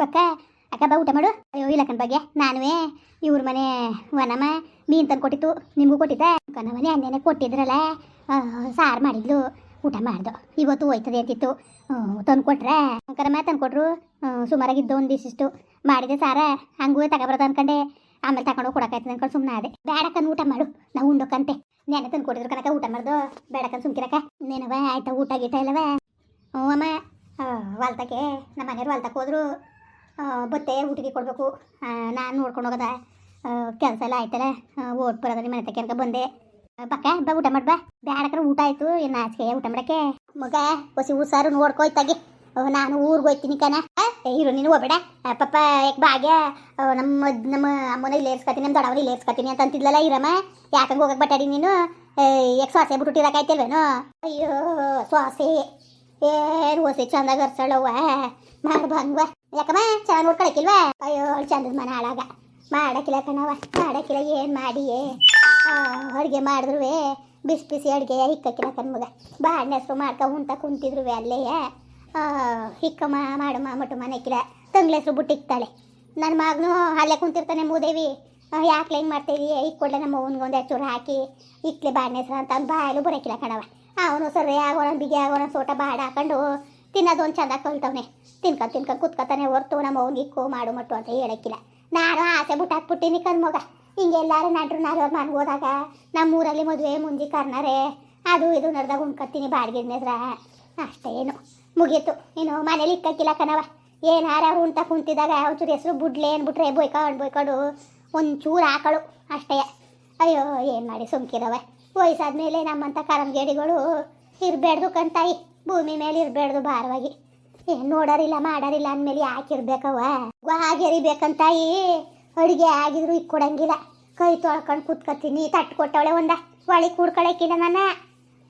ಬಕ್ಕ, ಅಕ್ಕ ಬಾ ಊಟ ಮಾಡು. ಅಯ್ಯೋ ಇಲ್ಲಕ್ಕನ ಬಗ್ಗೆ ನಾನುವೇ ಇವ್ರ ಮನೆ ವನಮ್ಮ, ಮೀನ್ ತಂದು ಕೊಟ್ಟಿತ್ತು, ನಿಮಗೂ ಕೊಟ್ಟಿದ್ದೆ? ಕನ ಮನೆ ಅನ್ನೇನೆ ಕೊಟ್ಟಿದ್ರಲ್ಲ ಸಾರು ಮಾಡಿದ್ಲು, ಊಟ ಮಾಡ್ದು. ಇವತ್ತು ಹೋಯ್ತದೆ ಅಂತಿತ್ತು. ತಂದು ಕೊಟ್ರೆ? ಮನೆ ತಂದು ಕೊಟ್ರು. ಸುಮಾರಾಗಿದ್ದು ಒಂದು ದಿವಸಿಷ್ಟು ಮಾಡಿದೆ ಸಾರ ಹಂಗೂ ತಗೊಬರೋದು ಅನ್ಕಂಡೆ. ಆಮೇಲೆ ತಗೊಂಡು ಕೊಡಕಾಯ್ತದೆ ಅನ್ಕೊಂಡು ಸುಮ್ಮನೆ ಅದೇ ಬೇಡಕ್ಕನ್ ಊಟ ಮಾಡು. ನಾವು ಉಂಡೋಕಂತೆ. ನೆನೆ ತಂದು ಕೊಟ್ಟಿದ್ರು ಕನಕ ಊಟ ಮಾಡ್ದು. ಬೇಡಕ್ಕನ್ ಸುಮ್ಕಿರಕ ನೆನವ, ಆಯ್ತಾ, ಊಟ, ಗೀಟ ಇಲ್ಲವ ಹ್ಞೂ ಅಮ್ಮ. ಹೊಲ್ತಕ್ಕೆ ನಮ್ಮ ಮನೆಯವ್ರು ಹೊಲ್ತಕ್ಕೆ ಹೋದ್ರು. ಬತ್ತೆ ಊಟಿಗೆ ಕೊಡಬೇಕು. ನಾನು ನೋಡ್ಕೊಂಡು ಹೋಗೋದ. ಕೆಲಸ ಎಲ್ಲ ಆಯ್ತಲ್ಲ? ಓಟ್ ನಿಮ್ಮ ಮನೆ ತಕ್ಕ ಬಂದೆ. ಪಕ್ಕ ಬಾ, ಊಟ ಮಾಡ್ಬಾ ಬ್ಯಾಡಕ್ರೆ ಊಟ ಆಯ್ತು. ಏನು ಆಚೆ ಊಟ ಮಾಡಕ್ಕೆ? ಮಗ, ಹೊಸಿ ಸಾರು ನೋಡ್ಕೊಯ್ತಾಗಿ ನಾನು ಊರಿಗೆ ಹೋಯ್ತೀನಿ ಕಣ. ಇರು, ನೀನು ಹೋಗ್ಬೇಡ. ಪಪ್ಪ, ಯಾಕೆ ಭಾಗ್ಯ ನಮ್ಮ ನಮ್ಮ ಅಮ್ಮನ ಇಲ್ಲಿ ಏರ್ಸ್ಕತೀನಿ ನಮ್ಮ ದೊಡ್ಡವನ ಇಲ್ಲಿ ಏರ್ಸ್ಕತೀನಿ ಅಂತ ಅಂತಿದ್ಲಲ್ಲ ಇರಮ್ಮ ಯಾಕಂಗೆ ಹೋಗಕ್ಕೆ ಬಟ್ಟಾಡಿ ನೀನು? ಯಾಕೆ ಸೊಸೆ ಬಿಟ್ಟಿರಕಾಯ್ತಿಲ್ವೇನೋ ಅಯ್ಯೋ ಸೊಸೆ ಏನು ಹೊಸಿ ಚಂದಾಗ ಅರ್ಸಳವ್ವ ಮಾಡ್ಬಂಗ್ವ ಯಾಕಮ್ಮ? ಚೆನ್ನಾಗಿ ನೋಡ್ಕೊಳಕಿಲ್ವಾ? ಅಯ್ಯೋ, ಚಂದದ ಮನೆ ಹಾಳಾಗ. ಮಾಡಕ್ಕಿಲ್ಲ ಕಣವ ಮಾಡಕ್ಕಿಲ್ಲ, ಏನು ಮಾಡಿಯೇ? ಅಡುಗೆ ಮಾಡಿದ್ರು ಬಿಸಿ ಬಿಸಿ ಅಡುಗೆ ಹಿಕ್ಕಕ್ಕಿಲ್ಲ ಕಣ್ಮಗ. ಬಾಣ್ಣ ಹೆಸರು ಮಾಡ್ಕೊ ಉಂಟ ಕುಂತಿದ್ರು ಅಲ್ಲೇ. ಹಿಕ್ಕಮ್ಮ, ಮಾಡಮ್ಮ ಮಟ್ಟು ಮನೆಕ್ಕಿಲ್ಲ ತಂಗ್ಳ ಹೆಸರು ಬುಟ್ಟಿಕ್ತಾಳೆ. ನನ್ನ ಮಗನು ಅಲ್ಲೇ ಕುಂತಿರ್ತಾನೆ ಮೂದೇವಿ. ಯಾಕೆ ಹೆಂಗೆ ಮಾಡ್ತೀವಿ ಇಕ್ಕೊಡ್ಲೆ ನಮ್ಮ ಅವ್ನಿಗೆ ಒಂದು ಚೂರು ಹಾಕಿ. ಇಕ್ಲೆ ಬಾಣ್ಣ ಹೆಸರು ಅಂತ ಅವ್ನು ಬಾಯಲು ಬರೋಕ್ಕಿಲ್ಲ ಕಣವ ಅವನು ಸರಿ ಆಗೋಣ ಬಿಗಿ ಆಗೋಣ ಸೋಟ ಬಾಡ ಹಾಕೊಂಡು ತಿನ್ನೋದು ಒಂದು ಚಂದ ಕಲ್ತವನೆ ತಿನ್ಕ ತಿನ್ಕ ಕುತ್ಕೊತಾನೆ ಹೊರ್ತು ನಮ್ಮ ಅವ್ನಿಗೆ ಇಕ್ಕು ಮಾಡು ಮಟ್ಟು ಅಂತ ಹೇಳಕ್ಕಿಲ್ಲ. ನಾನು ಆಸೆ ಬಿಟ್ಟು ಹಾಕ್ಬಿಟ್ಟಿನಿ ಕಣ್ ಮಗ. ಹಿಂಗೆಲ್ಲಾರು ನಟ್ರು ನಾರು ಅವ್ರ ಮನೆಗೆ ಹೋದಾಗ ನಮ್ಮೂರಲ್ಲಿ ಮದುವೆ ಮುಂಜಿ ಕರ್ನಾರೆ. ಅದು ಇದು ನಡೆದಾಗ ಉಣ್ಕೊತೀನಿ ಬಾಡಿಗೆ ನೆಸ್ರ ಅಷ್ಟೇ ಏನು. ಮುಗೀತು. ಇನ್ನು ಮನೇಲಿ ಇಕ್ಕಕ್ಕಿಲ್ಲ ಕಣವ ಏನಾರ ಉಂಟ ಕುಂತಿದಾಗ ಒಂಚೂರು ಹೆಸರು ಬುಡ್ಲೆ ಅಂದ್ಬಿಟ್ರೆ ಬೊಯ್ಕೊಂಡು ಬೊಯ್ಕೊಂಡು. ಒಂಚೂರು ಹಾಕಳು ಅಷ್ಟೇ. ಅಯ್ಯೋ, ಏನು ಮಾಡಿ ಸುಮ್ಕಿರವ ವಯಸ್ಸಾದ್ಮೇಲೆ ನಮ್ಮಂಥ ಕರಂಗೇಡಿಗಳು ಇರಬೇಡ್ದು ಕಂತಾಯಿ ಭೂಮಿ ಮೇಲೆ ಇರಬೇಡ್ದು ಭಾರವಾಗಿ. ಏನು ನೋಡೋರಿಲ್ಲ, ಮಾಡೋರಿಲ್ಲ ಅಂದಮೇಲೆ ಯಾಕೆ ಇರ್ಬೇಕವ್ವ? ಹಾಗೆರಿಬೇಕಂತಾಯಿ ಅಡುಗೆ ಆಗಿದ್ರು ಇಕ್ಕೊಡಂಗಿಲ್ಲ ಕೈ ತೊಳ್ಕೊಂಡು ಕುತ್ಕೊತೀನಿ ತಟ್ಟು ಕೊಟ್ಟವಳೆ ಒಂದ. ಒಳಗೆ ಕೂಡ್ಕೊಳಕ್ಕಿಲ್ಲ ನನ್ನ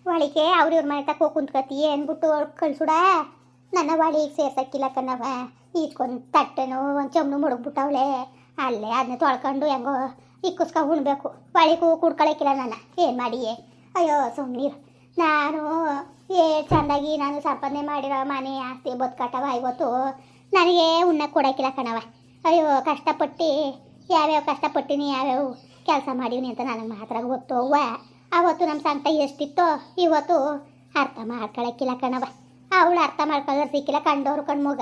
ಒಳಿಗೆ ಅವ್ರ ಇವ್ರ ಮನೆ ತಕ್ಕ ಕುಂತ್ಕತಿ ಅಂದ್ಬಿಟ್ಟು ಕಳ್ಸುಡ ನನ್ನ ಒಳಿಗೆ ಸೇರ್ಸಕ್ಕಿಲ್ಲ ಕಣವ ಈಚ್ಕೊಂಡು ತಟ್ಟೆನೋ ಒಂದು ಚಮ್ನು ಮುಡುಗ್ಬಿಟ್ಟವಳೆ ಅಲ್ಲೇ ಅದನ್ನ ತೊಳ್ಕೊಂಡು ಹೆಂಗೋ ಇಕ್ಕಿಸ್ಕೊಂಡು ಉಣ್ಬೇಕು. ಒಳಿಗೂ ಕುಡ್ಕೊಳಕ್ಕಿಲ್ಲ ನನ್ನ ಏನು ಮಾಡಿ ಅಯ್ಯೋ ಸುಮ್ಮನೆ ನಾನು, ಏ, ಚೆಂದಾಗಿ ನಾನು ಸಂಪಾದನೆ ಮಾಡಿರೋ ಮನೆ ಆಸ್ತಿ ಬದುಕಾಟವ ಇವತ್ತು ನನಗೆ ಉಣ್ಣ ಕೊಡೋಕ್ಕಿಲ್ಲ ಕಣವ ಅಯ್ಯೋ, ಕಷ್ಟಪಟ್ಟು, ಯಾವ್ಯಾವ ಕಷ್ಟಪಟ್ಟಿನಿ, ಯಾವ್ಯಾವ ಕೆಲಸ ಮಾಡೀನಿ ಅಂತ ನನಗೆ ಮಾತ್ರ ಗೊತ್ತು ಅವ್ವ. ಅವತ್ತು ನಮ್ಮ ಸಂತ ಎಷ್ಟಿತ್ತೋ, ಇವತ್ತು ಅರ್ಥ ಮಾಡ್ಕೊಳಕ್ಕಿಲ್ಲ ಕಣವ ಅವಳು ಅರ್ಥ ಮಾಡ್ಕೊಳ್ಳೋರು ಸಿಕ್ಕಿಲ್ಲ ಕಂಡವ್ರು ಕಣ್ಮಗ.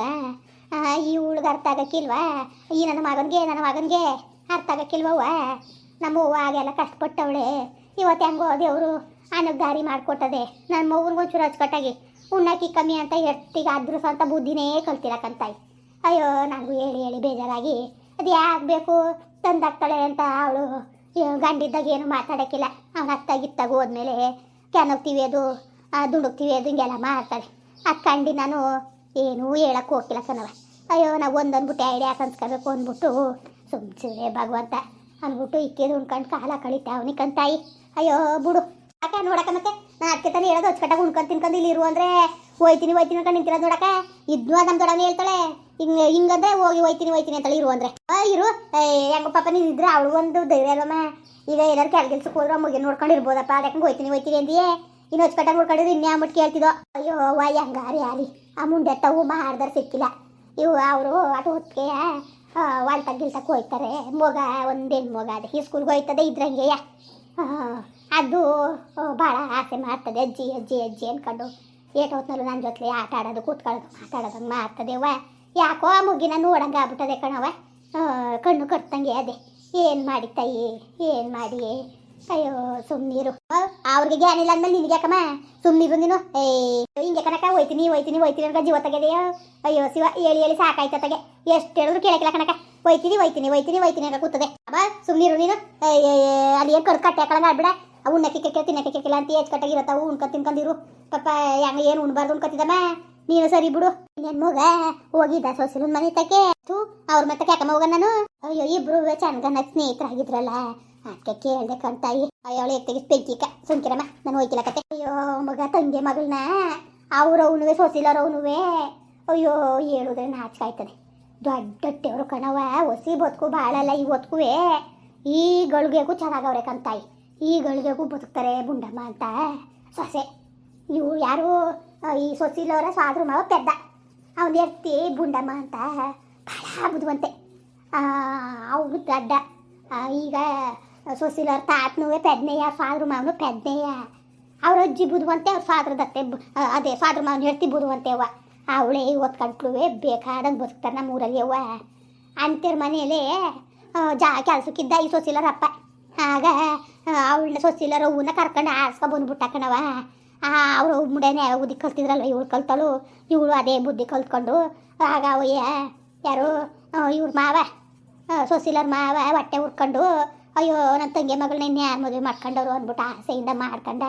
ಇವಳಿಗೆ ಅರ್ಥ ಆಗಕ್ಕಿಲ್ವಾ? ಈ ನನ್ನ ಮಗನಿಗೆ ನನ್ನ ಮಗನಿಗೆ ಅರ್ಥ ಆಗಕ್ಕಿಲ್ವವ್ವ? ನಮ್ಮ ಹೂವು ಆಗೆಲ್ಲ ಕಷ್ಟಪಟ್ಟವಳೆ. ಇವತ್ತು ಹೆಂಗೋ ದೇವರು ಅನ್ನಕ್ಕೆ ದಾರಿ ಮಾಡಿಕೊಟ್ಟದೆ. ನನ್ನ ಮಗುನಿಗೆ ಒಂಚೂರು ಅಚ್ಚುಕಟ್ಟಾಗಿ ಉಣ್ಣಕ್ಕಿ ಕಮ್ಮಿ ಅಂತ ಎಷ್ಟಿಗೆ ಆದ್ರೂ ಅಂತ ಬುದ್ಧಿನೇ ಕಲ್ತಿರಕ್ಕಂತಾಯಿ ಅಯ್ಯೋ ನನಗೂ ಹೇಳಿ ಹೇಳಿ ಬೇಜಾರಾಗಿ, ಅದು ಯಾಕೆ ಬೇಕು? ತಂದಾಗ್ತಾಳೆ ಅಂತ ಅವಳು ಗಂಡಿದ್ದಾಗ ಏನು ಮಾತಾಡೋಕ್ಕಿಲ್ಲ. ಅವ್ನು ಅತ್ತಾಗಿತ್ತಾಗ ಹೋದ್ಮೇಲೆ ಕೆನಗ್ತೀವಿ ಅದು ದುಡುಕ್ತೀವಿ ಅದು ಹಿಂಗೆಲ್ಲ ಮಾಡ್ತಾಳೆ. ಅದು ಕಂಡು ನಾನು ಏನೂ ಹೇಳಕ್ಕೆ ಹೋಗಿಲ್ಲ ಕಣವ ಅಯ್ಯೋ, ನಾವು ಒಂದೊಂದ್ಬಿಟ್ಟು ಐಡಿಯಾ ಕನ್ಸ್ಕೋಬೇಕು ಅಂದ್ಬಿಟ್ಟು ಸುಮ್ಮನೆ ಭಗವಂತ. ಅಂದ್ಬಿಟ್ಟು ಇಕ್ಕಿದು ಉಣ್ಕೊಂಡು ಕಾಲ ಕಳೀತಾ ಅವನಿಗೆ ಕಂತಾಯಿ. ಅಯ್ಯೋ, ಬಿಡು. ಅಕ್ಕ ನೋಡಕ್ಕ ಮತ್ತೆ? ನಾನು ಅದಕ್ಕೆ ತಾನೇ ಹೇಳೋದು ಅಚ್ಚುಕಟ್ಟಾಗಿ ಉಣ್ಕೊಂಡು ತಿನ್ಕೊಂಡು ಇಲ್ಲಿ ಇರು ಅಂದ್ರೆ. ಹೋಯ್ತೀನಿ ಹೋಯ್ತೀನಿ ಅನ್ಕೊಂಡು ನಿಂತಿರೋದು ನೋಡಕ್ಕ. ಇದ್ನು ನಮ್ಮ ದೊಡ್ಡವನೇ ಹೇಳ್ತಾಳೆ. ಹಿಂಗ ಹಿಂಗಂದ್ರೆ ಹೋಗಿ ಹೋಯ್ತೀನಿ ಹೋಯ್ತೀನಿ ಅಂತೇಳಿ ಇರು ಅಂದ್ರೆ. ಇರು. ಹೆಂಗೋ ಪಾಪ ನೀನು ಇದ್ರೆ ಅವಳು ಒಂದು ಧೈರ್ಯ ಅಲ್ವಮ್ಮ. ಈಗ ಏನಾದ್ರು ಕೆಲ ಕೆಲ್ಸಕ್ಕೆ ಹೋದ್ರೆ ಮುಗಿ ನೋಡ್ಕೊಂಡು ಇರ್ಬೋದಪ್ಪ. ಅದಕ್ಕೆ ಹೋಯ್ತೀನಿ ಹೋಯ್ತೀನಿ ಅಂದಿಯೇ. ಇನ್ನು ಅಚ್ಚುಕಟ್ಟಾಗಿ ನೋಡ್ಕೊಂಡಿದ್ದು ಇನ್ನೇ ಅಂಬಿಟ್ಟು ಕೇಳ್ತಿದ್ದೋ ಅಯ್ಯೋ ವಾ ಹೆಂಗಾರಿ ಯಾರಿ ಆ ಮುಂಡೆ ತವು ಮಾಡ್ದಾರ ಸಿಕ್ಕಿಲ್ಲ. ಇವು ಅವರು ಆಟೋ ಹೊತ್ತಿಗೆ ವಾಲ್ತ ಗಿಲ್ತಕ್ಕೆ ಹೋಯ್ತಾರೆ. ಮಗ, ಒಂದೇನ್ ಮಗ ಅದೇ. ಈ ಸ್ಕೂಲ್ಗೆ ಹೋಯ್ತದೆ, ಇದ್ರಂಗೆಯ? ಅದು ಭಾಳ ಆಸೆ ಮಾಡ್ತದೆ ಅಜ್ಜಿ ಅಜ್ಜಿ ಅಜ್ಜಿ ಅನ್ಕೊಂಡು. ಏಟ್ ಹೊತ್ನಲ್ಲೂ ನನ್ನ ಜೊತೆ ಆಟ ಆಡೋದು, ಕೂತ್ಕೊಳ್ಳೋದು ಮಾತಾಡೋದಂಗೆ ವ ಯಾಕೋ ಆ ಮುಗಿನ ನೋಡಂಗೆ ಆಗ್ಬಿಟ್ಟದೆ ಕಣವ ಕಣ್ಣು ಕಟ್ತಂಗೆ ಅದೇ. ಏನು ಮಾಡಿ ತಾಯಿ, ಏನು ಮಾಡಿ? ಅಯ್ಯೋ ಸುಮ್ಮನಿರು ಅವ್ರಿಗೆ ಜ್ಞಾನ ಇಲ್ಲ ಅಂದ್ಮೇಲೆ ನಿನಗೆ ಯಾಕಮ್ಮ? ಸುಮ್ಮನಿರು ನೀನು. ಏ, ಹಿಂಗೆ ಕನಕ ಹೋಯ್ತೀನಿ ಹೋಯ್ತೀನಿ ಹೋಯ್ತೀನಿ ಅನ್ಕ ಜೀವ ತೆಗೆದೆಯೋ? ಅಯ್ಯೋ, ಶಿವ ಹೇಳಿ ಹೇಳಿ ಸಾಕಾಯ್ತತೆಗೆ ಎಷ್ಟು ಹೇಳಿದ್ರು ಕೇಳಕ್ಕಿಲ್ಲ ಕಣಕ ಹೋಯ್ತೀನಿ ಒಯ್ತೀನಿ ಒಯ್ತೀನಿ ಒಯ್ತೀನಿ ಅಂತ ಕೂತದೆ. ಅಬ್ಬಾ ಸುಮ್ಮನಿರು ನೀನು. ಅಲ್ಲಿ ಏನು ಕರ್ದು ಕಟ್ಟೆ ಹಾಕಳಂಗ ಆಡ್ಬಿಡ ಅವು ಉಣ್ಣಕ್ಕೆ ಕೆಕ್ಕೆ ತಿನ್ನಕ್ಕೆ ಕೆಕ್ಕಿಲ್ಲ ಅಂತ ಏಜ್ ಕಟ್ಟಾಗಿರತ್ತಾವು ಉಣ್ಕ ತಿನ್ಕೊಂಡಿರು ಪಪ್ಪ, ಹೆಂಗ ಏನು ಉಣ್ಬಾರ್ದು ಉಣ್ಕೊತಿದ್ದಮ್ಮ? ನೀನು ಸರಿ ಬಿಡು. ನನ್ನ ಮಗ ಹೋಗಿದ್ದ ಸೊಸಿನ ಮನೆ ತಕ್ಕೆ. ತೂ ಅವ್ರ ಮತ್ತೆ ಯಾಕಮ್ಮ ಹೋಗ ನಾನು? ಅಯ್ಯೋ, ಇಬ್ರು ಚಂದನ ಸ್ನೇಹಿತರಾಗಿದ್ರಲ್ಲ. ಅದಕ್ಕೆ ಕೇಳ್ದೆ ಕಂತಾಯಿ ಅಯ್ಯೋ, ಅವಳು ಎತ್ತಿಗೆ ಬೆಂಕಿಕ. ಸುಂಕಿರಮ್ಮ ನಾನು ಹೋಯ್ತಿಲ್ಲ ಕತೆ. ಅಯ್ಯೋ, ಮಗ ತಂಗಿ ಮಗಳನ್ನ ಅವ್ರವನುವೆ, ಸೊಸಿಲರವನುವೆ. ಅಯ್ಯೋ, ಹೇಳುದ್ರೆ ನಾಚಿಕಾಯ್ತದೆ. ದೊಡ್ಡ ಹೊಟ್ಟೆವ್ರು ಕಣವ ಹೊಸಿ ಬದುಕು ಬಾಳಲ್ಲ ಈ ಬದುಕುವೆ ಈ ಗಳಿಗೆಗೂ ಚೆನ್ನಾಗವ್ರೆ ಕಂತಾಯಿ. ಈ ಗಳಿಗೆಗೂ ಬದುಕ್ತಾರೆ ಬುಂಡಮ್ಮ ಅಂತ. ಸೊಸೆ. ಇವು ಯಾರು? ಈ ಸೊಸಿಲವರ ಸ್ವಾದ್ರ ಮಾವ ಪೆದ್ದ. ಅವನು ಎತ್ತಿ ಬುಂಡಮ್ಮ ಅಂತ. ಭಾಳ ಬುದ್ಧಿವಂತೆ ಅವನು ದಡ್ಡ. ಈಗ ಸೊಸಿಲವ್ರ ತಾತನೂ ಪೆದ್ನೆಯ ಫಾದ್ರ ಮಾವನು ಪೆದ್ನೆಯ. ಅವ್ರ ಅಜ್ಜಿ ಬುದ್ಧಿವಂತೆ ಅವ್ರ ಫಾದ್ರ ದತ್ತೆ ಅದೇ ಫಾದ್ರ ಮಾವನ ಹೇಳ್ತಿ ಬುದ್ಧಿವಂತೆ ಅವ್ವ. ಅವಳೇ ಇವತ್ತು ಕಂಟ್ಲುವೆ ಬೇಕಾದಂಗೆ ಬದುಕ್ತಾರೆ ನಮ್ಮ ಊರಲ್ಲಿ ಅವ್ವ. ಅಂತಿರ ಮನೆಯಲ್ಲಿ ಜಾ, ಕೆಲ್ಸಕ್ಕಿದ್ದ ಈ ಸೊಸಿಲರ ಅಪ್ಪ. ಆಗ ಅವಳನ್ನ ಸೊಸಿಲರ ಹೂವನ್ನ ಕರ್ಕೊಂಡು ಆಡ್ಸ್ಕೊ ಬಂದ್ಬಿಟ್ಟ ಕಣವ ಅವರು ಮುಂಡೆನೆ ಬುದ್ಧಿ ಕಲ್ತಿದ್ರಲ್ಲ ಇವಳು ಕಲ್ತಳು. ಇವಳು ಅದೇ ಬುದ್ಧಿ ಕಲ್ತ್ಕೊಂಡು, ಆಗ ಅವಯ್ಯ ಯಾರು? ಇವ್ರ ಮಾವ. ಸೊಸಿಲರ್ ಮಾವ ಹೊಟ್ಟೆ ಉರ್ಕೊಂಡು, ಅಯ್ಯೋ ನನ್ನ ತಂಗಿ ಮಗಳನ್ನ ಇನ್ಯಾರು ಮದುವೆ ಮಾಡ್ಕೊಂಡವ್ರು ಅಂದ್ಬಿಟ್ಟು ಆಸೆಯಿಂದ ಮಾಡ್ಕೊಂಡ.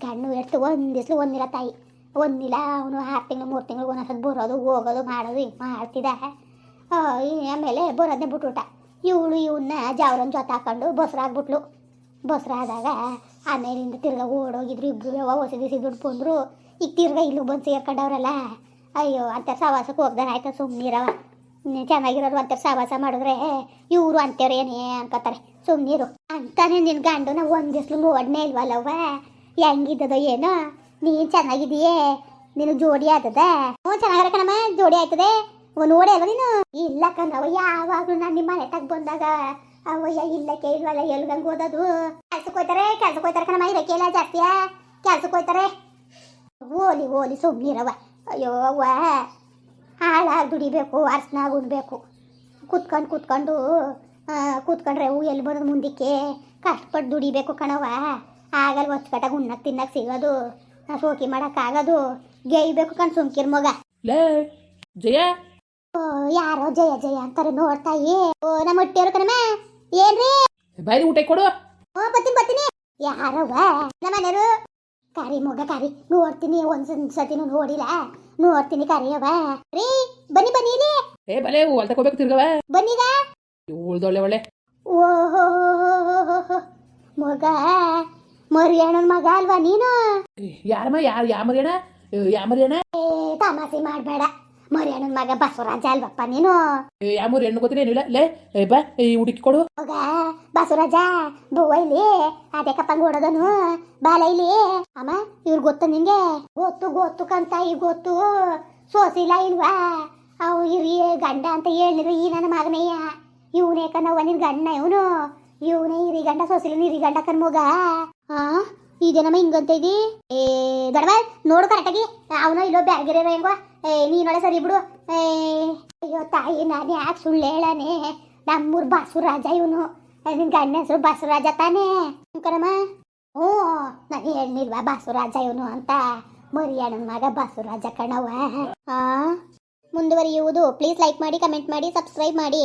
ಕಣ್ಣು ಎಡ್ತು ಒಂದು ಒಂದಿರ ತಾಯಿ. ಒಂದಿಲ್ಲ, ಅವನು ಆರು ತಿಂಗಳು, ಮೂರು ತಿಂಗಳು ಒಂದೊಂದ್ಸತಿ ಬರೋದು, ಹೋಗೋದು, ಮಾಡೋದು, ಹಿಂಗೆ ಮಾಡ್ತಿದ್ದ. ಆಮೇಲೆ ಬರೋದನ್ನೇ ಬಿಟ್ಬಿಟ್ಟ ಇವಳು ಇವನ್ನ ಜಾವರನ ಜೊತೆ ಹಾಕೊಂಡು ಬಸ್ರಾಗ್ಬಿಟ್ಲು ಬಸ್ರಾದಾಗ ಆಮೇಲಿಂದ ತಿರ್ಗಾ ಓಡೋಗಿದ್ರು ಇಬ್ಬರು ಯಾವ ಹೊಸ ದಿವಸ ದುಡ್ಡು ಬಂದರು ಈಗ ತಿರ್ಗಾ ಇಲ್ಲೂ ಬಂದು ಸೇರ್ಕೊಂಡವ್ರಲ್ಲ. ಅಯ್ಯೋ ಅಂತ ಸವಾಸಕ್ಕೆ ಹೋಗ್ದಾರ. ಆಯ್ತಾ ಸುಮ್ಮನಿರವ ಚೆನ್ನಾಗಿರೋರು ಅಂತಾರೆ ಸಹವಾಸ ಮಾಡಿದ್ರೆ ಇವರು ಅಂತೇವ್ರು ಏನೇ ಅನ್ಕೋತಾರೆ. ಸುಮ್ಮನಿರು ಅಂತಾನೆ ನಿನ್ನ ಗಂಡನ ಒಂದು ದಿವ್ಸಲು ನೋಡನೇ ಇಲ್ವಲ್ಲವ್ವ? ಹೆಂಗಿದ್ದದೋ ಏನೋ? ನೀನು ಚೆನ್ನಾಗಿದೀಯೇ ನೀನು ಜೋಡಿ ಆಯ್ತದೆ ಚೆನ್ನಾಗಿರ ಕಣಮ್ಮ, ಜೋಡಿ ಆಯ್ತದೆ. ನೋಡಿ ಅಲ್ವ ನೀನು? ಇಲ್ಲ ಕಣವ ಯಾವಾಗಲೂ ನಾನು ನಿಮ್ಮ ಮನೆ ತಗ ಬಂದಾಗ ಅವಯ್ಯ ಇಲ್ಲ ಇಲ್ವಲ್ಲ ಎಲ್ಗಂಗೆ ಓದೋದು. ಕೆಲ್ಸಕ್ಕೆ ಹೋಯ್ತಾರೆ ಕೆಲ್ಸಕ್ಕೆ ಹೋಯ್ತಾರೆ ಕಣಮ್ಮ, ಇರಕ್ಕೆ ಇಲ್ಲ ಜಾಸ್ತಿಯಾ ಕೆಲ್ಸಕ್ಕೆ ಹೋಯ್ತಾರೆ. ಓಲಿ ಓಲಿ ಸುಮ್ಮನಿರವ ಅಯ್ಯೋ, ಅವ್ವ. ಹಾಳಾಗಿ ದುಡಿಬೇಕು ಅರ್ಶನಾಗ ಉಣ್ಬೇಕು. ಕೂತ್ಕೊಂಡು, ಕುತ್ಕೊಂಡು ಕುತ್ಕೊಂಡ್ರೆ ಕೂತ್ಕೊಂಡ್ರೆ ಹೂ ಎಲ್ಲಿ ಬರೋದು ಮುಂದಕ್ಕೆ? ಕಷ್ಟಪಟ್ಟು ದುಡಿಬೇಕು ಕಣವ ಆಗಲ್ಲ ಒಚ್ಚಕಟ್ಟಾಗ ಉಣ್ಣಕ್ಕೆ ತಿನ್ನಕ್ಕೆ ಸಿಗೋದು. ಆ, ಶೋಕಿ ಮಾಡೋಕ್ಕಾಗೋದು ಗೇಯ್ಬೇಕು ಕಣ್ ಸುಮ್ಕಿರ್ ಮಗ. ಲೇ ಜಯ. ಓ ಯಾರೋ ಜಯ ಜಯ ಅಂತಾರೆ ನೋಡ್ತಾಯಿ ಓ ನಮ್ಮ ಹೊಟ್ಟೆಯವರು ಕಣಮ್ಮ ಏನ್ರಿ? ಬಾಯಿ ಊಟ ಕೊಡು. ಓ ಬತ್ತೀನಿ ಬತ್ತೀನಿ ಯಾರವ್ವ? ನಮ್ಮ ಮನೆಯವರು. ಕರಿ ಮಗ ಕರಿ. ನೋಡ್ತೀನಿ ಒಂದ್ ಸತಿನೂ ನೋಡಿಲ್ಲ. ನೋಡ್ತೀನಿ ಕರಿಯವ ರೀ ಬನ್ನಿ ಬನ್ನಿ ಇಲ್ಲಿ. ಏ ಬಲೆ ಹೊಲ್ ತಗೋಬೇಕು ತಿರ್ಗವ ಬನ್ನಿಗ. ಉಳ್ದೊಳ್ಳೆ ಒಳ್ಳೆ. ಓಹೋ ಮಗ. ಮರಿಯಣ್ಣನ ಮಗ ಅಲ್ವಾ ನೀನು? ಯಾರಮ್ಮ? ಯಾರು ಯಾ ಮರಿಯಣ್ಣ ಯಾ ಮರಿಯಣ್ಣ ಏ ತಮಾಸೆ ಮಾಡಬೇಡ. ಮರಿಯಣ್ಣನ ಮಗ ಬಸವರಾಜ ಅಲ್ವಪ್ಪ ನೀನು? ಯಾ ಮರಿಯಣ್ಣ ಗೊತ್ತಿಲ್ಲ ಏನಿಲ್ಲ? ಲೇ ಏ ಬಾ ಈ ಹುಡುಕಿ ಕೊಡು. ಮಗ ಬಸವರಾಜ ಬೂವ ಇಲ್ಲಿ ಅದೇ ಕಪ್ಪಂಗ್ ಓಡೋದನು ಬಾಲ ಇಲ್ಲಿ ಅಮ್ಮ ಇವ್ರು ಗೊತ್ತು ನಿಂಗೆ? ಗೊತ್ತು ಗೊತ್ತು ಕಂತ ಈ ಗೊತ್ತು. ಸೋಸಿಲ್ಲ ಇಲ್ವಾ? ಅವು ಇರಿ ಗಂಡ ಅಂತ ಹೇಳಿದ್ರು ಈ ನನ್ನ ಮಗನಯ್ಯ. ಇವನೇ ಕಣವ್ವ ನಿನ್ ಗಂಡ ಇವನು. ಇವನೇ ಇರಿ ಗಂಡ ಸೋಸಿಲ್ಲ ಹಿರಿ ಗಂಡ ಕನ್ ಮಗ ಹಾ ಇದೇನಮ್ಮ ಹಿಂಗಂತ ಇದಿ. ಏ ದಡವ ನೋಡು ಕರೆಕ್ಟಾಗಿ ಅವನು ಇಲ್ಲೋ ಬ್ಯಾಗಿರೋ ಹೆಂಗೋ. ಏ ನೀನೊಳೆ ಸರಿ ಬಿಡು. ಏ, ಅಯ್ಯೋ, ತಾಯಿ ನಾನು ಯಾಕೆ ಸುಳ್ಳು ಹೇಳನೆ? ನಮ್ಮೂರ್ ಬಾಸುರಾಜ ಇವನು. ನಿನ್ ಗಂಡ ಹೆಸರು ಬಾಸುರಾಜ ತಾನೇ. ಕಣಮ್ಮ. ಹ್ಞೂ, ನಾನು ಹೇಳಿಲ್ವಾ ಬಾಸುರಾಜ ಇವನು ಅಂತ. ಮರಿಯಾಣನ ಮಗ ಬಾಸುರಾಜ ಕಣವ ಆ, ಮುಂದುವರಿಯುವುದು. ಪ್ಲೀಸ್ ಲೈಕ್ ಮಾಡಿ ಕಮೆಂಟ್ ಮಾಡಿ ಸಬ್ಸ್ಕ್ರೈಬ್ ಮಾಡಿ.